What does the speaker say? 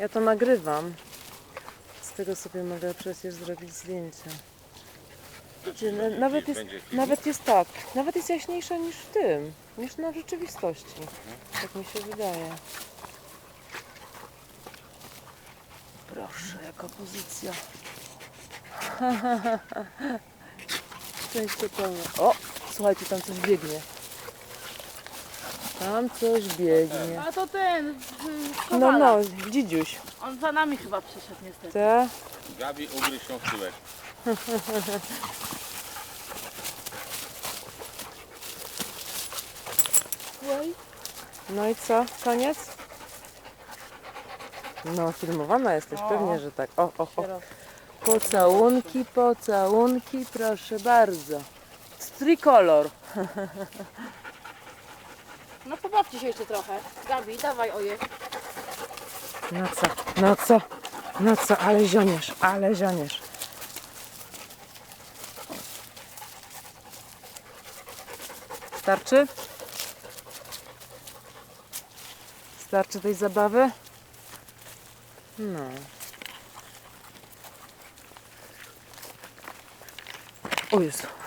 Ja to nagrywam. Z tego sobie mogę przecież zrobić zdjęcia. Gdzie, na, nawet, jest, nawet jest tak, nawet jest jaśniejsza niż w tym, niż na rzeczywistości. Tak mi się wydaje. Proszę, jaka pozycja. Szczęście pełne. O, słuchajcie, tam coś biegnie. Tam coś biegnie. A to ten, y, No, no, dzidziuś. On za nami chyba przyszedł niestety. Te, Gabi ugryź się w tyłek. no i co, koniec? No, filmowana jesteś, O. pewnie, że tak. O, o, o. Pocałunki, pocałunki, proszę bardzo. Trikolor. No pobawcie się jeszcze trochę. Gabi, dawaj oje. No co, no co, no co, ale zioniesz, ale zioniesz. Starczy? Starczy tej zabawy? No. O Jezu.